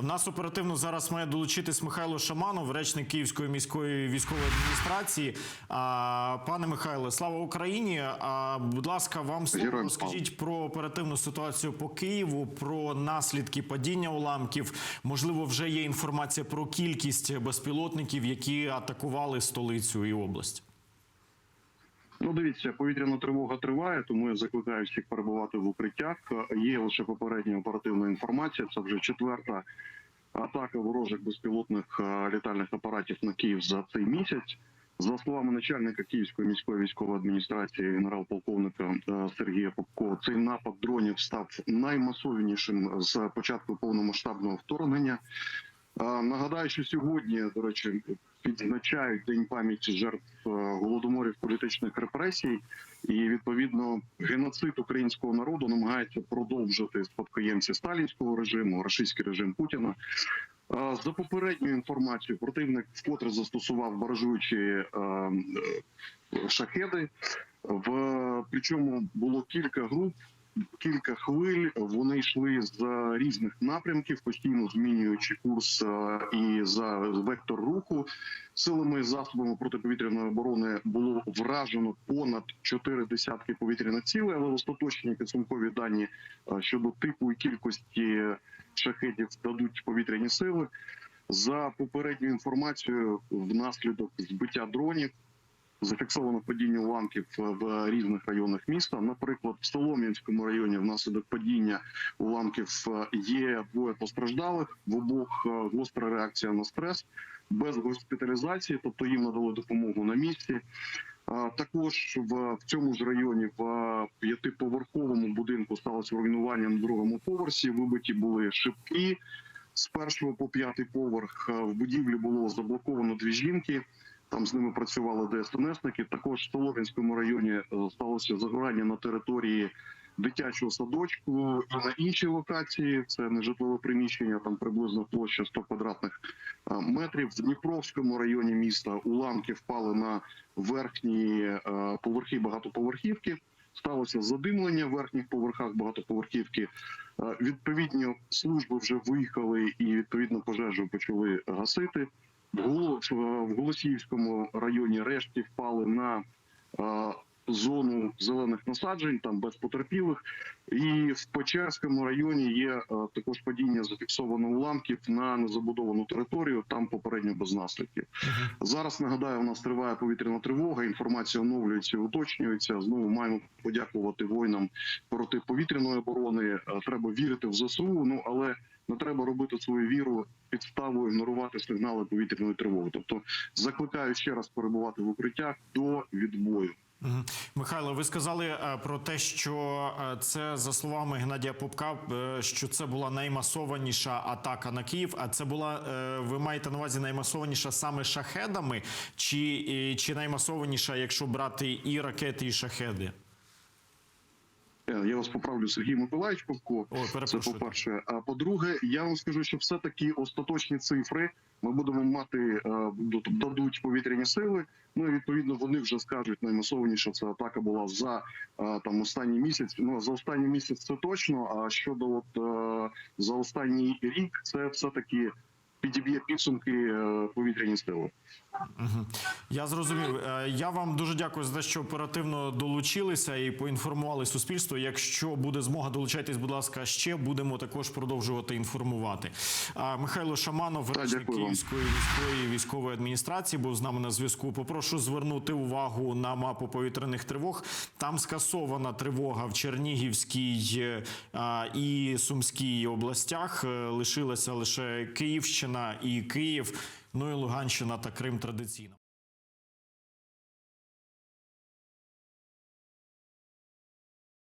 В нас оперативно зараз має долучитись Михайло Шаманов, речник Київської міської військової адміністрації. Пане Михайле, слава Україні! Будь ласка, вам слово розкажіть про оперативну ситуацію по Києву, про наслідки падіння уламків. Можливо, вже є інформація про кількість безпілотників, які атакували столицю і область. Ну, дивіться, повітряна тривога триває, тому я закликаю всіх перебувати в укриттях. Є лише попередня оперативна інформація. Це вже четверта атака ворожих безпілотних е, літальних апаратів на Київ за цей місяць. За словами начальника Київської міської військової адміністрації генерал-полковника е, Сергія Попко, цей напад дронів став наймасовнішим з початку повномасштабного вторгнення. Е, Нагадаю, що сьогодні, до речі, відзначають день пам'яті жертв е, голодоморів політичних репресій, і відповідно геноцид українського народу намагається продовжити спадкоємці сталінського режиму, рашистський режим Путіна. Е, За попередньою інформацією, противник вкотре застосував баражуючі е, шахеди. В причому було кілька груп, кілька хвиль. Вони йшли з різних напрямків, постійно змінюючи курс е, і за вектор руху. Силами засобами протиповітряної оборони було вражено понад чотири десятки повітряних цілей, але остаточні підсумкові дані е, щодо типу і кількості шахедів дадуть повітряні сили. За попередньою інформацією, внаслідок збиття дронів зафіксовано падіння уламків в різних районах міста. Наприклад, в Солом'янському районі внаслідок падіння уламків е, є двоє постраждалих. В обох е, гостра реакція на стрес без госпіталізації, тобто їм надали допомогу на місці. Е, Також в, цьому ж районі в п'ятиповерховому будинку сталося руйнування на другому поверсі. Вибиті були шибки з першого по п'ятий поверх. В будівлі було заблоковано дві жінки. Там з ними працювали ДСНСники. Також в Солом'янському районі е, сталося загорання на території дитячого садочку і на іншій локації. Це не житлове приміщення, там приблизно площа 100 квадратних е, метрів. В Дніпровському районі міста уламки впали на верхні е, поверхи багатоповерхівки. Сталося задимлення в верхніх поверхах багатоповерхівки. Відповідні служби вже виїхали і відповідно пожежу почали гасити. В Голо- в Голосіївському районі решті впали на е, зону зелених насаджень, там без потерпілих. І в Печерському районі є е, також падіння зафіксовано уламків на незабудовану територію. Там попередньо без наслідків. Зараз нагадаю, у нас триває повітряна тривога. Інформація оновлюється, уточнюється. Знову маємо подякувати воїнам протиповітряної оборони. Е, Треба вірити в ЗСУ. Ну але не треба робити свою віру підставою ігнорувати сигнали повітряної тривоги. Тобто закликаю ще раз перебувати в укриттях до відбою. Михайло, ви сказали е, про те, що е, це за словами Геннадія Попка, е, що це була наймасованіша атака на Київ. А це була ви маєте на увазі наймасованіша саме шахедами, чи, чи наймасованіша, якщо брати і ракети, і шахеди? Е, Я вас поправлю Сергій Миколаївич. Ой, Це по перше. А по-друге, я вам скажу, що все таки остаточні цифри ми будемо мати е, дадуть повітряні сили. Ну і відповідно вони вже скажуть наймасованіше. Це атака була за е, там останній місяць. Ну за останній місяць це точно. А щодо от за останній рік, це все таки підіб'є підсумки е, повітряні сили. Я зрозумів. Е, Я вам дуже дякую за те, що оперативно долучилися і поінформували суспільство. Якщо буде змога, долучайтесь, будь ласка, ще будемо також продовжувати інформувати. Михайло Шаманов, речник. Київської міської військової адміністрації, був з нами на зв'язку. Попрошу звернути увагу на мапу повітряних тривог. Там скасована тривога в Чернігівській е, і Сумській областях. Лишилася лише Київщина і Київ. Ну і Луганщина та Крим традиційно.